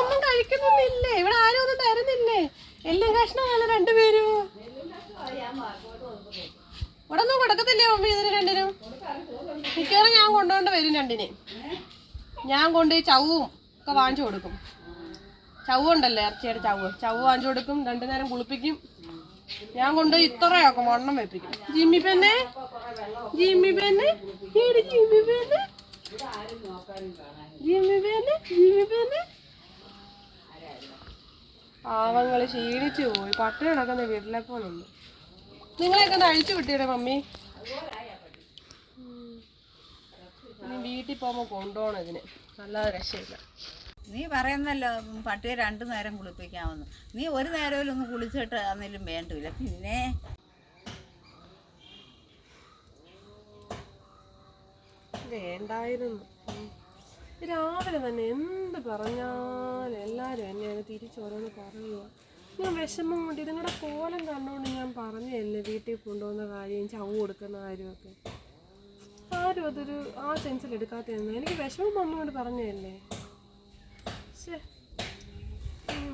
ഒന്നും കഴിക്കുന്നൊന്നില്ലേ ഇവിടെ ആരും ഒന്നും തരുന്നില്ലേ? എല്ലാം കഷ്ണമല്ല രണ്ടുപേരും. ഇവിടെ ഒന്നും കൊടുക്കത്തില്ലേ മമ്മി? ഇതിന് രണ്ടിനും? കൊണ്ടുകൊണ്ട് വരും രണ്ടിനെ. ഞാൻ കൊണ്ട് ചവും ഒക്കെ വാങ്ങിച്ചു കൊടുക്കും. ചവ് ഉണ്ടല്ലേ ഇറച്ചിയുടെ ചവ്. ചവ് വാങ്ങിച്ചു കൊടുക്കും രണ്ടു നേരം കുളിപ്പിക്കും. ഞാൻ കൊണ്ട് ഇത്രയാക്കും വണ്ണം വെപ്പിക്കും. ജിമ്മി പെന്നെ? ജിമ്മി പെന്നെ? ജിമ്മി പെന്നെ? ജിമ്മി പെന്നെ? ജിമ്മി പെന്നെ? പാവങ്ങൾ ക്ഷീണിച്ചു പോയി. പട്ടിണി കിടക്കുന്ന വീട്ടിലെ പോലെ നിങ്ങളെയൊക്കെ ഒന്ന് അഴിച്ചു വിട്ടിയുടെ മമ്മി. ഇനി വീട്ടിൽ പോകുമ്പോൾ കൊണ്ടുപോകണം ഇതിന്. അല്ലാതെ രക്ഷയില്ല. നീ പറയുന്നല്ലോ പട്ടിയെ രണ്ടു നേരം കുളിപ്പിക്കാമെന്ന്. നീ ഒരു നേരമല്ലോ ഒന്ന് കുളിച്ചിട്ട് അന്നേലും വേണ്ടില്ല പിന്നെ? വേണ്ടായിരുന്നു. രാവിലെ തന്നെ എന്ത് പറഞ്ഞാലും എല്ലാവരും എന്നെ അത് തിരിച്ചോരോന്ന് പറയുക ഞാൻ വിഷമം കൊണ്ട് ഇതുങ്ങളുടെ കോലം കണ്ടുകൊണ്ട് ഞാൻ എന്നെ വീട്ടിൽ കൊണ്ടുപോകുന്ന കാര്യം ചവ് കൊടുക്കുന്ന കാര്യമൊക്കെ. ആരും അതൊരു ആ സെൻസിൽ എടുക്കാത്തതെന്ന് എനിക്ക് വിഷമം വന്നുകൊണ്ട് പറഞ്ഞതല്ലേ?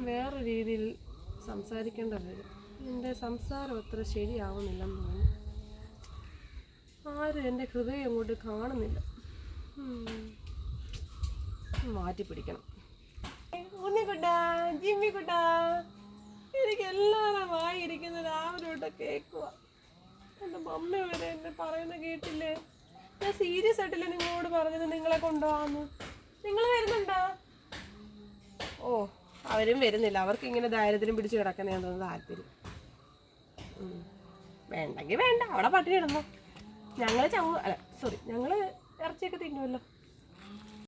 വേറെ രീതിയിൽ സംസാരിക്കേണ്ട വരും. എന്റെ സംസാരം അത്ര ശരിയാവുന്നില്ലെന്ന് ആരും എന്റെ ഹൃദയം അങ്ങോട്ട് കാണുന്നില്ല. മാറ്റി പിടിക്കണം. ഉണ്ണിക്കുട്ടാ ജിമ്മിക്കുട്ടാ എനിക്ക് എല്ലാവരും വായിരിക്കുന്നത് രാവിലെ കേൾക്കുക എന്റെ മമ്മ വരെ എന്നെ പറയുന്ന കേട്ടില്ലേ? ഞാൻ സീരിയസ് ആയിട്ടില്ല നിങ്ങളോട് പറഞ്ഞത്? നിങ്ങളെ കൊണ്ടുപോകാന്ന്. നിങ്ങൾ വരുന്നുണ്ടോ? ഓ അവരും വരുന്നില്ല. അവർക്ക് ഇങ്ങനെ ദാരിദ്ര്യം പിടിച്ചു കിടക്കുന്ന തോന്നുന്നു താല്പര്യം. വേണ്ടെങ്കിൽ വേണ്ട. അവിടെ പട്ടിണി ഇടണോ ഞങ്ങൾ ചവ അല്ല സോറി ഞങ്ങൾ ഇറച്ചിയൊക്കെ തിന്നുമല്ലോ